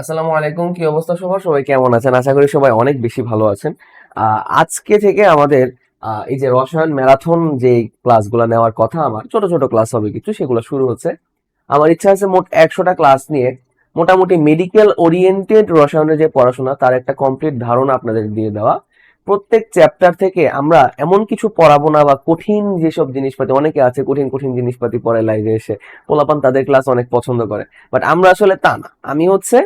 আসসালামু আলাইকুম, কি অবস্থা সবার? সবাই কেমন আছেন? আশা করি সবাই অনেক বেশি ভালো আছেন। আজকে থেকে আমাদের এই যে রসায়ন ম্যারাথন যে ক্লাসগুলো নেওয়ার কথা আমার, ছোট ছোট ক্লাস হবে কিছু, সেগুলো শুরু হচ্ছে। আমার ইচ্ছা আছে মোট একশোটা ক্লাস নিয়ে মোটামুটি মেডিকেল ওরিয়েন্টেড রসায়নের যে পড়াশোনা, তার একটা কমপ্লিট ধারণা আপনাদের দিয়ে দেওয়া। প্রত্যেক চ্যাপ্টার থেকে আমরা এমন কিছু পড়াবো না বা কঠিন যেসব জিনিসপাতি, অনেকে আছে কঠিন কঠিন জিনিসপাতি পড়ে লাইভে এসে, পোলাপান তাদের ক্লাস অনেক পছন্দ করে। বাট আমরা আসলে তা না। আমি হচ্ছে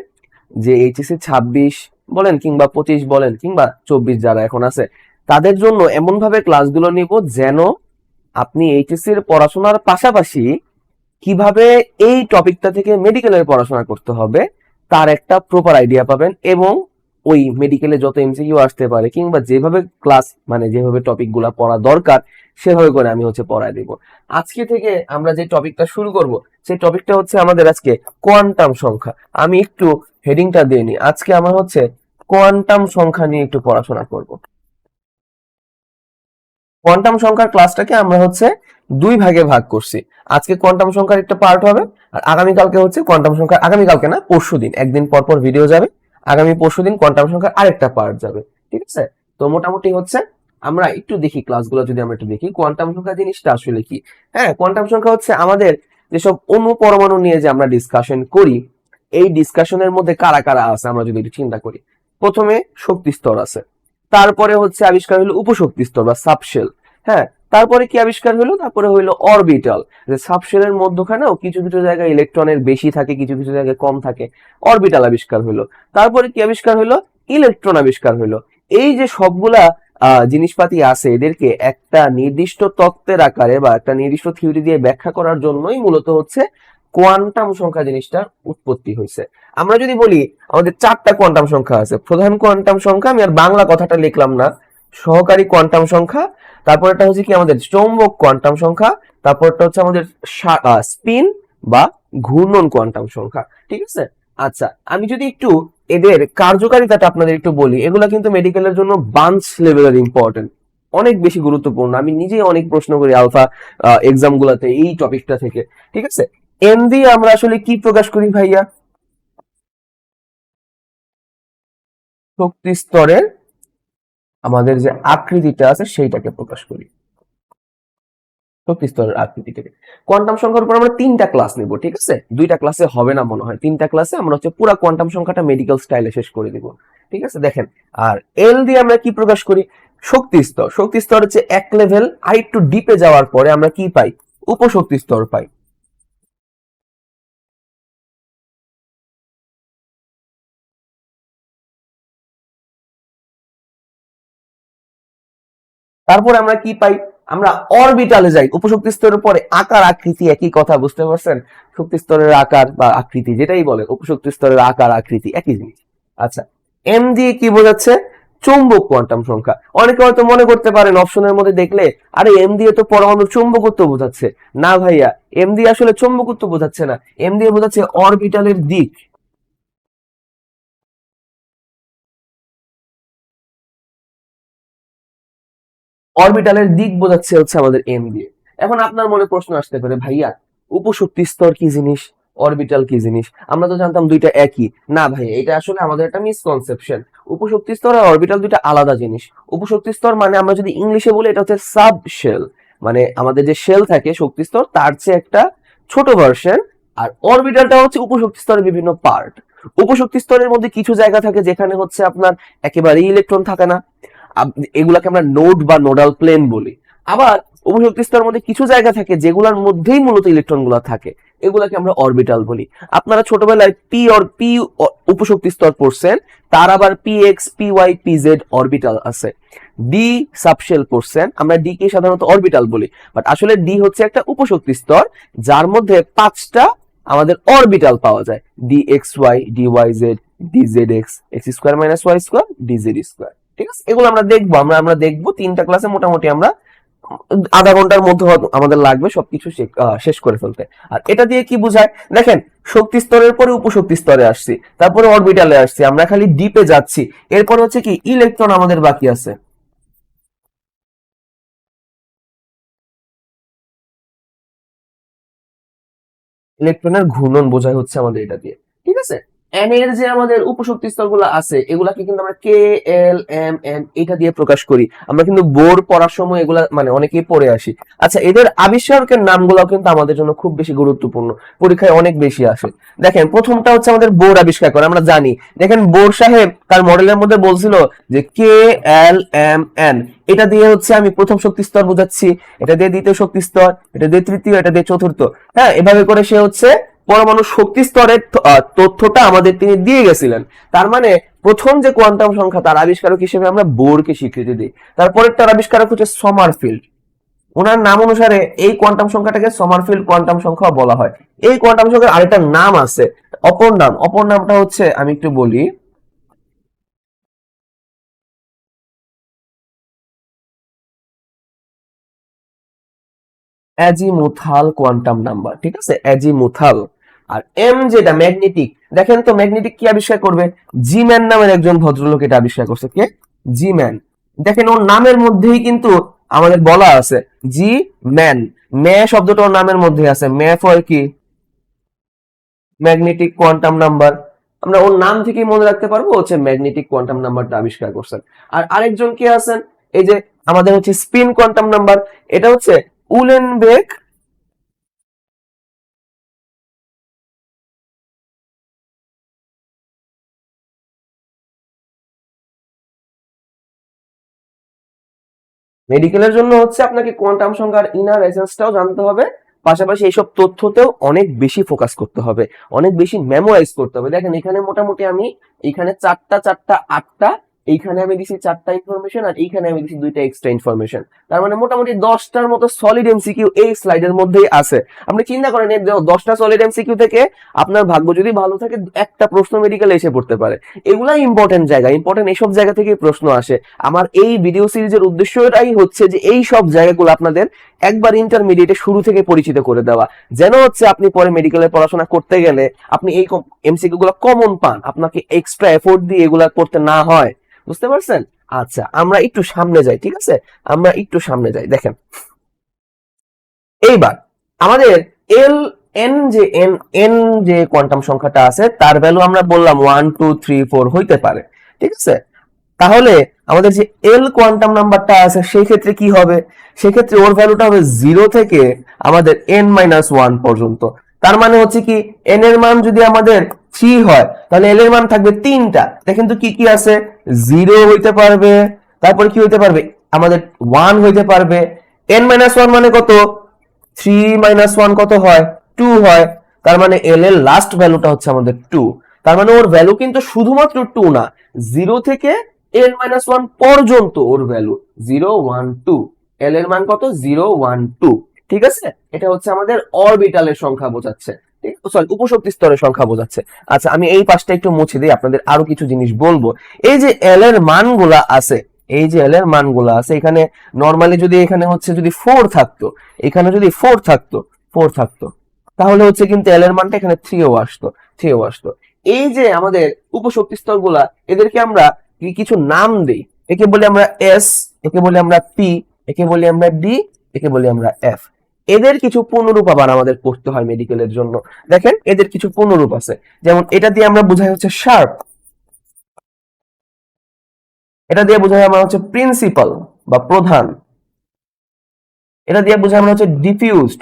যে এইচএসসি ছাব্বিশ বলেন কিংবা পঁচিশ বলেন কিংবা চব্বিশ যারা এখন আছে, তাদের জন্য এমনভাবে ক্লাসগুলো নিব যেন আপনি এইচএসসির পড়াশোনার পাশাপাশি কীভাবে এই টপিকটা থেকে মেডিকেলের পড়াশোনা করতে হবে, তার একটা প্রপার আইডিয়া পাবেন এবং ওই মেডিকেলে যত এমসিকিউ আসতে পারে কিংবা যেভাবে ক্লাস মানে যেভাবে টপিকগুলো পড়া দরকার, সেভাবে করে আমি হচ্ছে পড়ায় দেব। আজকে থেকে আমরা যে টপিকটা শুরু করব, সেই টপিকটা হচ্ছে আমাদের আজকে কোয়ান্টাম সংখ্যা। আমি একটু হেডিংটা দিয়ে আজকে আমার হচ্ছে কোয়ান্টাম সংখ্যা নিয়ে একটু পড়াশোনা করব। কোয়ান্টাম সংখ্যার ক্লাসটাকে আমরা হচ্ছে দুই ভাগে ভাগ করছি। আজকে কোয়ান্টাম সংখ্যার একটা পার্ট হবে, আর আগামীকালকে হচ্ছে কোয়ান্টাম সংখ্যা, আগামীকালকে না পরশু দিন একদিন পর পর ভিডিও যাবে। আগামী পরশু দিন কোয়ান্টাম সংখ্যার আরেকটা পার্ট যাবে, ঠিক আছে? তো মোটামুটি হচ্ছে আমরা একটু দেখি ক্লাসগুলো যদি আমরা একটু দেখি। কোয়ান্টাম সংখ্যা জিনিসটা আসলে কি? হ্যাঁ কোয়ান্টাম সংখ্যা হচ্ছে আমাদের যেসব অণু পরমাণু নিয়ে যে আমরা ডিসকাশন করি, এই ডিসকাশনের মধ্যে কারা কারা আছে আমরা যদি একটু চিন্তা করি? প্রথমে শক্তি স্তর আছে, তারপরে হচ্ছে আবিষ্কার হলো উপশক্তি স্তর বা সাবশেল হ্যাঁ? তারপরে কি আবিষ্কার হলো? তারপরে হইল অরবিটাল যে সাবশেলের মধ্যখানেও কিছু কিছু জায়গায় ইলেকট্রনের বেশি থাকে, কিছু কিছু জায়গায় কম থাকে অরবিটাল আবিষ্কার হলো। তারপরে কি আবিষ্কার হলো? ইলেকট্রন আবিষ্কার হলো। এই যে সবগুলা জিনিসপাতি আছে, এদেরকে একটা নির্দিষ্ট তত্ত্বের আকারে বা একটা নির্দিষ্ট থিওরি দিয়ে ব্যাখ্যা করার জন্যই মূলত হচ্ছে কোয়ান্টাম সংখ্যা জিনিসটা উৎপত্তি হয়েছে। আমরা যদি বলি, আমাদের চারটা কোয়ান্টাম সংখ্যা আছে। প্রধান কোয়ান্টাম সংখ্যা আমি আর বাংলা কথাটা লিখলাম না। সহকারী কোয়ান্টাম সংখ্যা তারপরটা হচ্ছে কি আমাদের চৌম্বক কোয়ান্টাম সংখ্যা, তারপরটা হচ্ছে আমাদের স্পিন বা ঘূর্ণন কোয়ান্টাম সংখ্যা, ঠিক আছে? আচ্ছা আমি যদি একটু এদের কার্যকারিতাটা আপনাদের একটু বলি, এগুলা কিন্তু মেডিকেলের জন্য বাঞ্চ লেভেলের ইম্পর্টেন্ট অনেক বেশি গুরুত্বপূর্ণ। আমি নিজেই অনেক প্রশ্ন করি আলফা এক্সাম গুলাতে এই টপিকটা থেকে, ঠিক আছে? এম দিয়ে আমরা আসলে কি প্রকাশ করি ভাইয়া? শক্তি স্তরের আমাদের যে আকৃতিটা আছে সেইটাকে প্রকাশ করি। শক্তি স্তরের আকৃতিটাকে। কোয়ান্টাম সংখ্যার উপর আমরা তিনটা ক্লাস নিব, ঠিক আছে? দুইটা ক্লাসে হবে না মনে হয়। তিনটা ক্লাসে আমরা হচ্ছে পুরো কোয়ান্টাম সংখ্যাটা মেডিকেল স্টাইলে শেষ করে দিব ঠিক আছে? দেখেন, আর এল দিয়ে আমরা কি প্রকাশ করি? শক্তি স্তর। শক্তি স্তর হচ্ছে এক লেভেল আর একটু ডিপে যাওয়ার পরে আমরা কি পাই? উপশক্তি স্তর পাই। তারপরে আমরা কি পাই? আমরা অরবিটালে যাই। উপশক্তি স্তরের পরে আকার, আকৃতি, একই কথা, বুঝতে পারছেন? শক্তি স্তরের আকার বা আকৃতি, যেটাই বলে উপশক্তি স্তরের আকার, আকৃতি, একই জিনিস। আচ্ছা এম দিয়ে কি বোঝাচ্ছে? চৌম্বক কোয়ান্টাম সংখ্যা। অনেকে হয়তো মনে করতে পারেন, অপশনের মধ্যে দেখলে, আরে, এম দিয়ে তো পরমাণুর চৌম্বকত্ব বোঝাচ্ছে। না ভাইয়া, এম দিয়ে আসলে চৌম্বকত্ব বোঝাচ্ছে না। এম দিয়ে বোঝাচ্ছে অরবিটালের দিক। অরবিটালের দিক বোঝাচ্ছে হচ্ছে আমাদের এম দিয়ে এখন আপনার মনে প্রশ্ন আসতে পারে, ভাইয়া, উপশক্তি স্তর কি জিনিস? অরবিটাল কি জিনিস? আমরা তো জানতাম দুইটা একই। না ভাই এটা আসলে আমাদের একটা মিসকনসেপশন উপশক্তি স্তর আর অরবিটাল দুইটা আলাদা জিনিস। উপশক্তি স্তর মানে আমরা যদি ইংলিশে বলি, এটা হচ্ছে সাব শেল মানে আমাদের যে শেল থাকে, শক্তি স্তর, তার চেয়ে একটা ছোট ভার্সন আর অরবিটালটা হচ্ছে উপশক্তি স্তরের বিভিন্ন পার্ট উপশক্তি স্তরের মধ্যে কিছু জায়গা থাকে যেখানে হচ্ছে আপনার একেবারেই ইলেকট্রন থাকে না। এগুলাকে আমরা নোড বা নোডাল প্লেন বলি। আবার উপশক্তি স্তরের মধ্যে কিছু জায়গা থাকে যেগুলোর মধ্যেই মূলত ইলেকট্রনগুলো থাকে, এগুলাকে আমরা অরবিটাল বলি। আপনারা ছোটবেলায় পি অর পি উপশক্তি স্তর পড়ছেন, তার আবার p x p y p z orbital আছে। ডি সাবশেল পড়ছেন, আমরা ডি কে সাধারণত অরবিটাল বলি। বাট আসলে ডি হচ্ছে একটা উপশক্তি স্তর, যার মধ্যে পাঁচটা আমাদের অরবিটাল পাওয়া যায়। D x y d y z d z x x square minus y square d z square ঠিক আছে? এগুলো আমরা দেখব, আমরা আমরা দেখব। তিনটা ক্লাসে মোটামুটি আমরা আধা ঘণ্টার মধ্যে আমাদের লাগবে সবকিছু শেষ করে ফেলতে। আর এটা দিয়ে কি বোঝায়? দেখেন, শক্তি স্তরের পরে উপশক্তি স্তরে আসছি, তারপরে অরবিটালে আসছি, আমরা খালি ডিপে যাচ্ছি। এরপর হচ্ছে কি ইলেকট্রন আমাদের বাকি আছে। ইলেকট্রনের ঘূর্ণন বোঝায় হচ্ছে আমাদের এটা দিয়ে। ঠিক আছে? এন এর যে আমাদের উপশক্তি স্তরগুলো আছে, এগুলাকে কিন্তু আমরা কে এল এম এন এটা দিয়ে প্রকাশ করি। আমরা কিন্তু বোর পড়ার সময় এগুলা মানে অনেকেই পড়ে আসি। আচ্ছা এদের আবিষ্কারকের নামগুলো কিন্তু আমাদের জন্য খুব বেশি গুরুত্বপূর্ণ। পরীক্ষায় অনেক বেশি আসে। দেখেন, প্রথমটা হচ্ছে আমাদের বোর আবিষ্কার করে, আমরা জানি। দেখেন, বোর সাহেব তার মডেলের মধ্যে বলছিল যে কে এল এম এন এটা দিয়ে হচ্ছে আমি প্রথম শক্তি স্তর বোঝাচ্ছি। এটা দিয়ে দ্বিতীয় শক্তি স্তর, এটা দিয়ে তৃতীয়, এটা দিয়ে চতুর্থ। হ্যাঁ এভাবে করে সে হচ্ছে পরমাণু শক্তি স্তরের তথ্যটা আমাদের তিনি দিয়ে গেছিলেন। তার মানে প্রথম যে কোয়ান্টাম সংখ্যা, তার আবিষ্কারক হিসেবে আমরা বোরকে স্বীকৃতি দিই। তারপরের তার আবিষ্কারক হচ্ছে সমারফিল্ড। ওনার নাম অনুসারে এই কোয়ান্টাম সংখ্যাটাকে সমারফিল্ড কোয়ান্টাম সংখ্যা বলা হয়। এই কোয়ান্টাম সংখ্যার আরেকটা নাম আছে, অপর নাম। অপর নামটা হচ্ছে, আমি একটু বলি অ্যাজিমুথাল কোয়ান্টাম নাম্বার, ঠিক আছে? অ্যাজিমুথাল। আর এম যেটা, ম্যাগনেটিক, দেখেন তো ম্যাগনেটিক কি আবিষ্কার করবে? জি ম্যান নামের একজন ভদ্রলোক এটা আবিষ্কার করছে, কে? জি ম্যান দেখেন, ওর নামের মধ্যেই কিন্তু আমাদের বলা আছে জি ম্যান ম্যা শব্দটা ওর নামের মধ্যে আছে। ম্যা ফর কি? Magnetic quantum number. আমরা ওর নাম থেকেই মনে রাখতে পারব হচ্ছে ম্যাগনেটিক কোয়ান্টাম নাম্বারটা আবিষ্কার করছেন আর আরেকজন কে আছেন? এই যে আমাদের হচ্ছে স্পিন কোয়ান্টাম নাম্বার, এটা হচ্ছে উলেনবেক মেডিকেলের জন্য হচ্ছে আপনাকে কোয়ান্টাম সংখ্যার ইনার এসেন্সটাও জানতে হবে। পাশাপাশি এইসব তথ্যতেও অনেক বেশি ফোকাস করতে হবে, অনেক বেশি মেমোরাইজ করতে হবে। দেখেন এখানে মোটামুটি আমি এখানে চারটা চারটা, আটটা এইখানে আমি দিছি চারটা ইনফরমেশন আর এইখানে আমি দিছি দুইটা এক্সট্রা ইনফরমেশন তার মানে মোটামুটি দশটার মতো সলিড এমসিকিউ এই স্লাইডের মধ্যেই আছে। আপনি চিন্তা করেন দশটা সলিড এমসিকিউ থেকে আপনার ভাগ্য যদি ভালো থাকে, একটা প্রশ্ন মেডিকেলে এসে পড়তে পারে। এগুলাই ইম্পর্টেন্ট জায়গা ইম্পর্টেন্ট এইসব জায়গা থেকে প্রশ্ন আসে। আমার এই ভিডিও সিরিজের উদ্দেশ্যটাই হচ্ছে যে এই সব জায়গাগুলো আপনাদের একবার ইন্টারমিডিয়েটে শুরু থেকে পরিচিত করে দেওয়া। যেন হচ্ছে আপনি পরে মেডিকেলে পড়াশোনা করতে গেলে আপনি এই এমসিকিউ গুলো কমন পান। আপনাকে এক্সট্রা এফোর্ট দিয়ে এগুলা করতে না হয়। বুঝতে পারছেন? আচ্ছা আমরা একটু সামনে যাই, ঠিক আছে? আমরা একটু সামনে যাই, দেখেন। এইবার, আমাদের এল এন যে এন এন যে কোয়ান্টাম সংখ্যাটা আছে, তার ভ্যালু আমরা বললাম ওয়ান টু থ্রি ফোর হইতে পারে, ঠিক আছে? তাহলে আমাদের যে এল কোয়ান্টাম নাম্বারটা আছে, সেই ক্ষেত্রে কি হবে? সেক্ষেত্রে ওর ভ্যালুটা হবে জিরো থেকে আমাদের এন মাইনাস ওয়ান পর্যন্ত। তার মানে হচ্ছে কি এন এর মান যদি আমাদের থ্রি হয়, তাহলে এল এর মান থাকবে তিনটা। দেখেন তো কি কি আছে? জিরো হইতে পারবে, তারপরে কি হইতে পারবে? আমাদের ওয়ান হইতে পারবে। এন মাইনাস ওয়ান মানে কত? থ্রি মাইনাস ওয়ান কত হয়? টু হয়। তার মানে এল এর লাস্ট ভ্যালুটা হচ্ছে আমাদের টু তার মানে ওর ভ্যালু কিন্তু শুধুমাত্র টু না জিরো থেকে এন মাইনাস ওয়ান পর্যন্ত ওর value zero one two l এর মান কত? জিরো ওয়ান টু ঠিক আছে? এটা হচ্ছে আমাদের অরবিটালের সংখ্যা বোঝাচ্ছে। সরি উপশক্তি স্তরের সংখ্যা বোঝাচ্ছে। আচ্ছা আমি এই পাশটা একটু মুছে দিই, আপনাদের আরও কিছু জিনিস বলব। এই যে এল এর মানগুলা আছে, এই যে এল এর মানগুলা আছে, এখানে নর্মালি যদি এখানে হচ্ছে যদি ফোর থাকতো, এখানে যদি ফোর থাকতো ফোর থাকতো, তাহলে হচ্ছে কিন্তু এল এর মানটা এখানে থ্রিও আসতো থ্রিও আসতো। এই যে আমাদের উপশক্তি স্তরগুলা এদেরকে আমরা কিছু নাম দিই? একে বলি আমরা এস একে বলি আমরা পি একে বলি আমরা ডি একে বলি আমরা এফ এদের কিছু পূর্ণরূপ আবার আমাদের পড়তে হয় মেডিকেলের জন্য। দেখেন, এদের কিছু পূর্ণরূপ আছে। যেমন এটা দিয়ে আমরা বোঝাই হচ্ছে শার্প এটা দিয়ে বোঝাই আমরা হচ্ছে প্রিন্সিপাল বা প্রধান। এটা দিয়ে বোঝাই আমরা হচ্ছে ডিফিউজড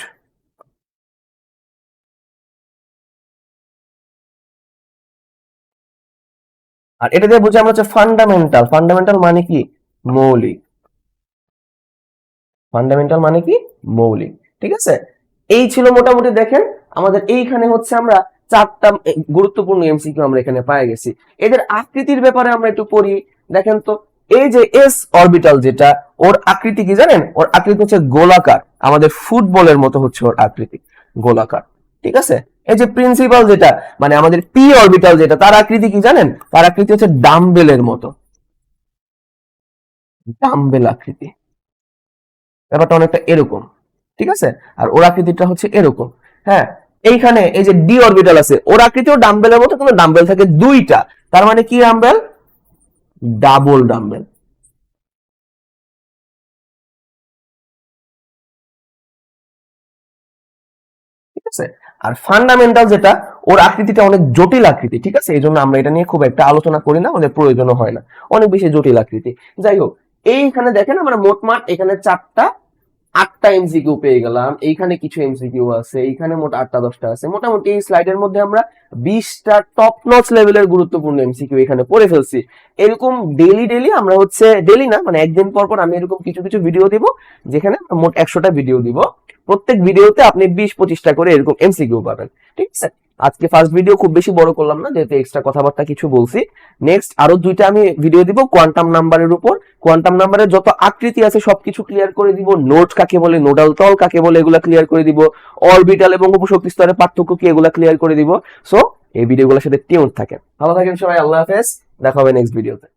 আর এটা দিয়ে বোঝাই আমরা হচ্ছে ফান্ডামেন্টাল ফান্ডামেন্টাল মানে কি? মৌলিক। ফান্ডামেন্টাল মানে কি? মৌলিক। ঠিক আছে? এই ছিল মোটামুটি দেখেন, আমাদের এইখানে হচ্ছে আমরা চারটা গুরুত্বপূর্ণ এমসিকিউ আমরা এখানে পাই গেছি। এদের আকৃতির ব্যাপারে আমরা একটু পড়ি। দেখেন তো, এই যে এস অরবিটাল যেটা, ওর আকৃতি কি জানেন? ওর আকৃতি হচ্ছে গোলাকার। আমাদের ফুটবলের মতো হচ্ছে ওর আকৃতি, গোলাকার। ঠিক আছে? এই যে প্রিন্সিপাল যেটা মানে আমাদের পি অরবিটাল যেটা, তার আকৃতি কি জানেন? তার আকৃতি হচ্ছে ডাম্বেলের মতো। ডাম্বেল আকৃতি। ব্যাপারটা অনেকটা এরকম। ঠিক আছে? আর ওর আকৃতিটা হচ্ছে এরকম। হ্যাঁ? এইখানে এই যে ডি অরবিটাল আছে ওর আকৃতিও ডাম্বেলের মতো, কিন্তু ডাম্বেল থাকে দুইটা। তার মানে কি ডাম্বেল ডাবল ডাম্বেল আর ফান্ডামেন্টাল যেটা, ওর আকৃতিটা অনেক জটিল আকৃতি, ঠিক আছে? এই জন্য আমরা এটা নিয়ে খুব একটা আলোচনা করি না, আমাদের প্রয়োজনও হয় না। অনেক বেশি জটিল আকৃতি। যাই হোক, এইখানে দেখেন আমরা মোটমাট এখানে চারটা আটটা এমসিকিউ পেয়ে গেলাম। এইখানে কিছু এমসিকিউ আছে, এইখানে মোট আটটা, দশটা আছে। মোটামুটি এই স্লাইডের মধ্যে আমরা বিশটা টপ নচ লেভেলের গুরুত্বপূর্ণ এমসিকিউ এখানে পড়ে ফেলছি। এরকম ডেলি ডেলি আমরা হচ্ছে ডেলি না মানে একদিন পর পর আমি এরকম কিছু কিছু ভিডিও দিব, যেখানে মোট একশোটা ভিডিও দিব। প্রত্যেক ভিডিওতে আপনি বিশ, পঁচিশটা করে এরকম এমসিকিউ পাবেন। ঠিক আছে? আজকে ফার্স্ট ভিডিও খুব বেশি বড় করলাম না, যেহেতু এক্সট্রা কথাবার্তা কিছু বলছি। নেক্সট আরও দুইটা আমি ভিডিও দিব কোয়ান্টাম নাম্বারের উপর। কোয়ান্টাম নাম্বারের যত আকৃতি আছে, সবকিছু ক্লিয়ার করে দিব। নোট কাকে বলে নোডাল তল কাকে বলে, এগুলা ক্লিয়ার করে দিব। অরবিটাল এবং উপশক্তি স্তরের পার্থক্য কি, এগুলা ক্লিয়ার করে দিব। সো এই ভিডিওগুলোর সাথে টিউন থাকেন। ভালো থাকেন সবাই, আল্লাহ হাফেজ। দেখা হবে নেক্সট ভিডিওতে